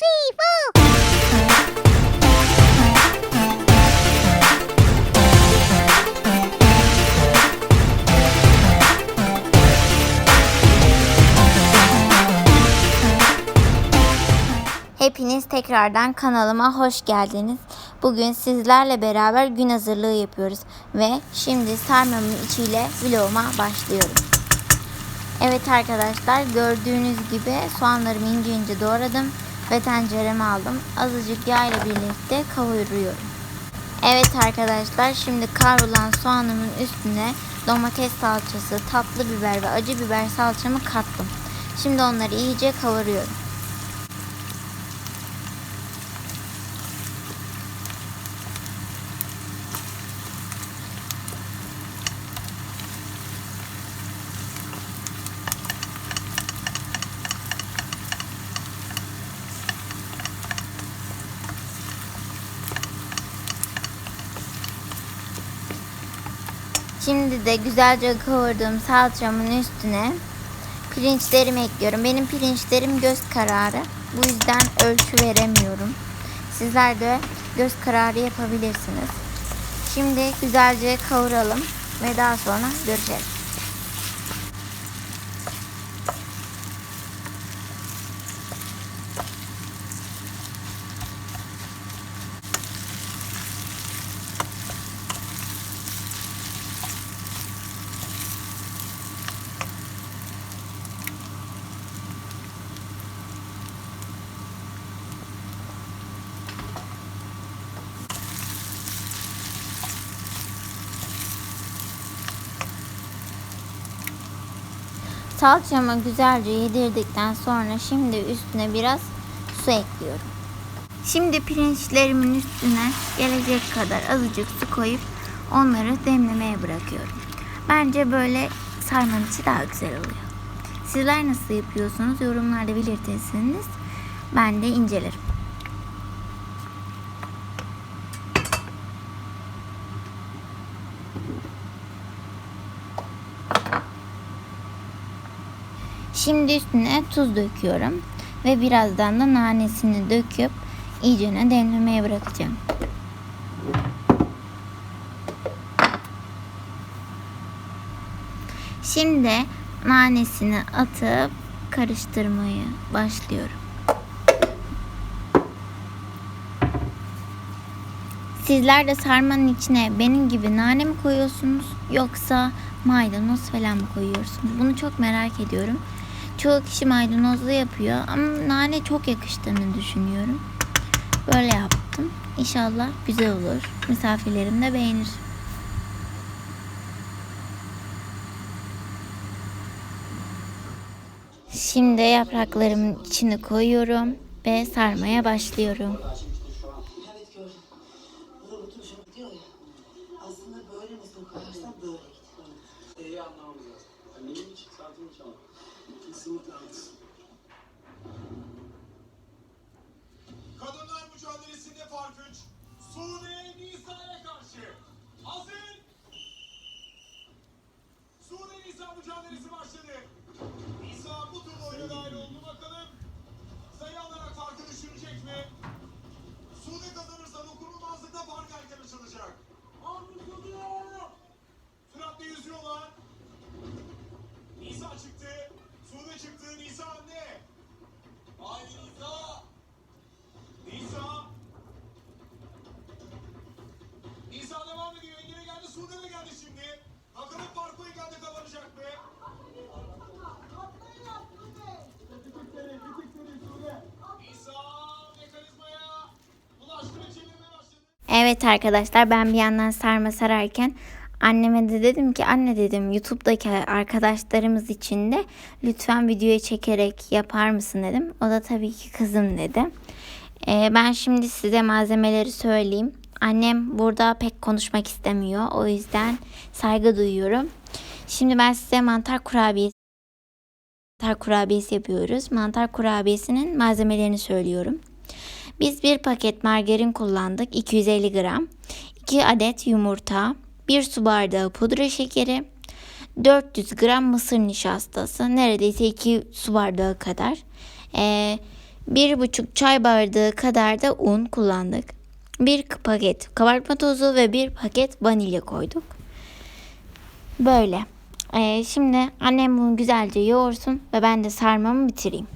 three, four. Hepiniz tekrardan kanalıma hoş geldiniz. Bugün sizlerle beraber gün hazırlığı yapıyoruz ve şimdi sarmamın içiyle vloguma başlıyorum. Evet arkadaşlar gördüğünüz gibi soğanlarımı ince ince doğradım ve tencereme aldım. Azıcık yağ ile birlikte kavuruyorum. Evet arkadaşlar şimdi kavrulan soğanımın üstüne domates salçası, tatlı biber ve acı biber salçamı kattım. Şimdi onları iyice kavuruyorum. Şimdi de güzelce kavurduğum salçamın üstüne pirinçlerimi ekliyorum. Benim pirinçlerim göz kararı. Bu yüzden ölçü veremiyorum. Sizler de göz kararı yapabilirsiniz. Şimdi güzelce kavuralım ve daha sonra göreceğiz. Salçamı güzelce yedirdikten sonra şimdi üstüne biraz su ekliyorum. Şimdi pirinçlerimin üstüne gelecek kadar azıcık su koyup onları demlemeye bırakıyorum. Bence böyle sarmanın içi daha güzel oluyor. Sizler nasıl yapıyorsunuz? Yorumlarda belirtirseniz ben de incelerim. Şimdi üstüne tuz döküyorum ve birazdan da nanesini döküp iyicene demlemeye bırakacağım. Şimdi nanesini atıp karıştırmaya başlıyorum. Sizler de sarmanın içine benim gibi nane mi koyuyorsunuz yoksa maydanoz falan mı koyuyorsunuz? Bunu çok merak ediyorum. Çoğu kişi maydanozlu yapıyor ama nane çok yakıştığını düşünüyorum. Böyle yaptım. İnşallah güzel olur. Misafirlerim de beğenir. Şimdi yapraklarımın içine koyuyorum ve sarmaya başlıyorum. Evet arkadaşlar ben bir yandan sarma sararken anneme de dedim ki anne dedim YouTube'daki arkadaşlarımız için de lütfen videoyu çekerek yapar mısın dedim. O da tabii ki kızım dedi. Ee, ben şimdi size malzemeleri söyleyeyim. Annem burada pek konuşmak istemiyor. O yüzden saygı duyuyorum. Şimdi ben size mantar kurabiyesi mantar kurabiyesi yapıyoruz. Mantar kurabiyesinin malzemelerini söylüyorum. Biz bir paket margarin kullandık 250 gram. 2 adet yumurta, 1 su bardağı pudra şekeri, 400 gram mısır nişastası, neredeyse 2 su bardağı kadar. Ee, Bir buçuk çay bardağı kadar da un kullandık. Bir paket kabartma tozu ve bir paket vanilya koyduk. Böyle. Ee, şimdi annem bunu güzelce yoğursun ve ben de sarmamı bitireyim.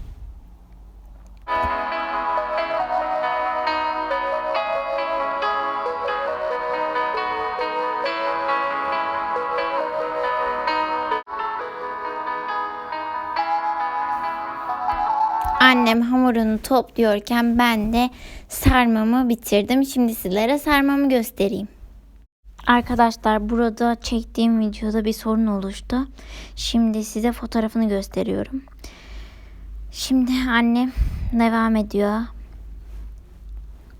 Annem hamurunu topluyorken ben de sarmamı bitirdim. Şimdi sizlere sarmamı göstereyim. Arkadaşlar burada çektiğim videoda bir sorun oluştu. Şimdi size fotoğrafını gösteriyorum. Şimdi annem devam ediyor.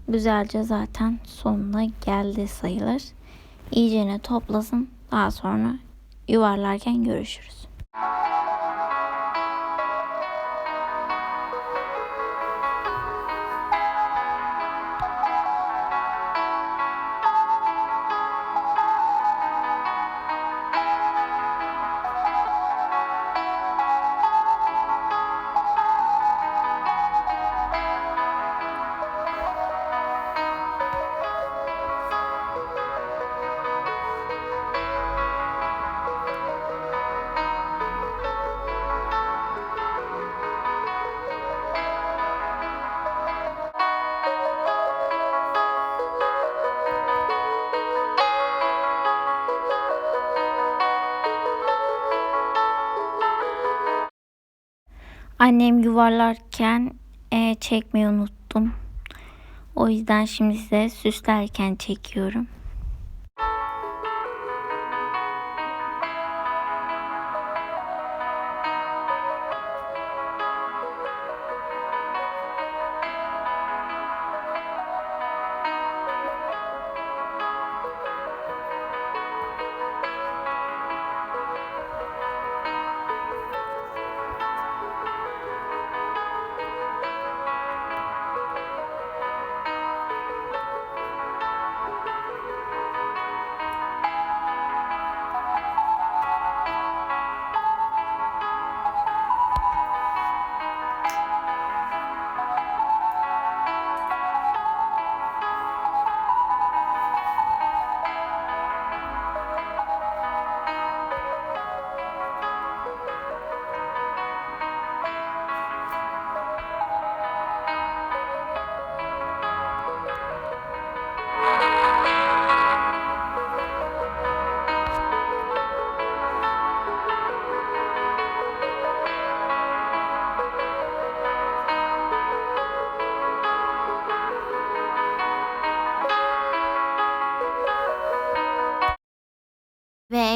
Güzelce zaten sonuna geldi sayılır. İyicene toplasın. Daha sonra yuvarlarken görüşürüz. Annem yuvarlarken e, çekmeyi unuttum. O yüzden şimdi size süslerken çekiyorum.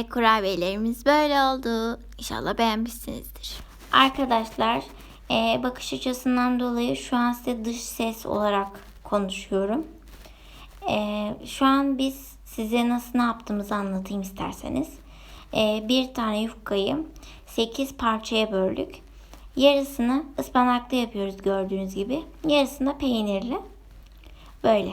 Kurabiyelerimiz böyle oldu. İnşallah beğenmişsinizdir. Arkadaşlar e, bakış açısından dolayı şu an size dış ses olarak konuşuyorum. E, şu an biz size nasıl ne yaptığımızı anlatayım isterseniz. E, bir tane yufkayı 8 parçaya böldük. Yarısını ıspanaklı yapıyoruz gördüğünüz gibi. Yarısını da peynirli. Böyle.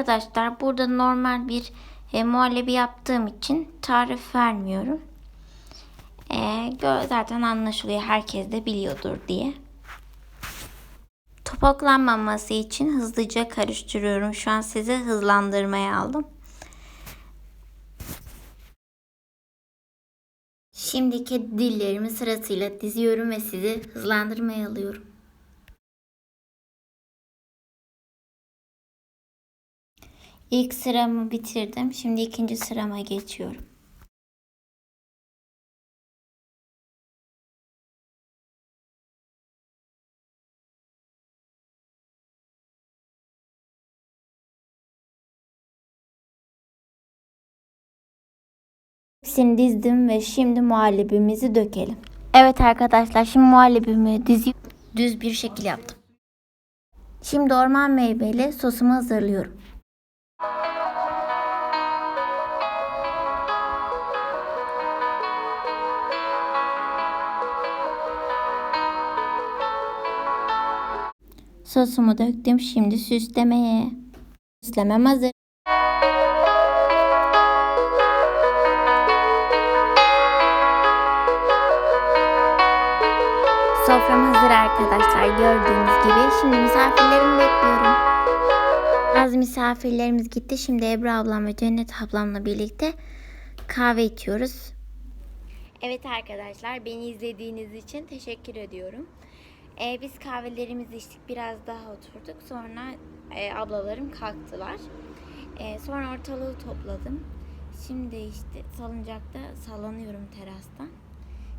Arkadaşlar burada normal bir e, muhallebi yaptığım için tarif vermiyorum. E, zaten anlaşılıyor herkes de biliyordur diye. Topaklanmaması için hızlıca karıştırıyorum. Şu an size hızlandırmaya aldım. Şimdiki dillerimi sırasıyla diziyorum ve sizi hızlandırmaya alıyorum. İlk sıramı bitirdim. Şimdi ikinci sırama geçiyorum. Hepsini dizdim ve şimdi muhallebimizi dökelim. Evet arkadaşlar şimdi muhallebimi dizi düz bir şekil yaptım. Şimdi orman meyveli sosumu hazırlıyorum. Sosumu döktüm. Şimdi süslemeye. Süslemem hazır. Sofram hazır arkadaşlar gördüğünüz gibi. Şimdi misafirlerimi bekliyorum. Az misafirlerimiz gitti. Şimdi Ebru ablam ve Cennet ablamla birlikte kahve içiyoruz. Evet arkadaşlar beni izlediğiniz için teşekkür ediyorum. Ee, biz kahvelerimizi içtik biraz daha oturduk. Sonra e, ablalarım kalktılar. Ee, sonra ortalığı topladım. Şimdi işte salıncakta sallanıyorum terastan.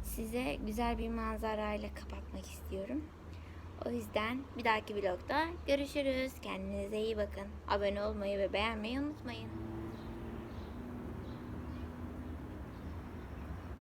Size güzel bir manzarayla kapatmak istiyorum. O yüzden bir dahaki vlogda görüşürüz. Kendinize iyi bakın. Abone olmayı ve beğenmeyi unutmayın.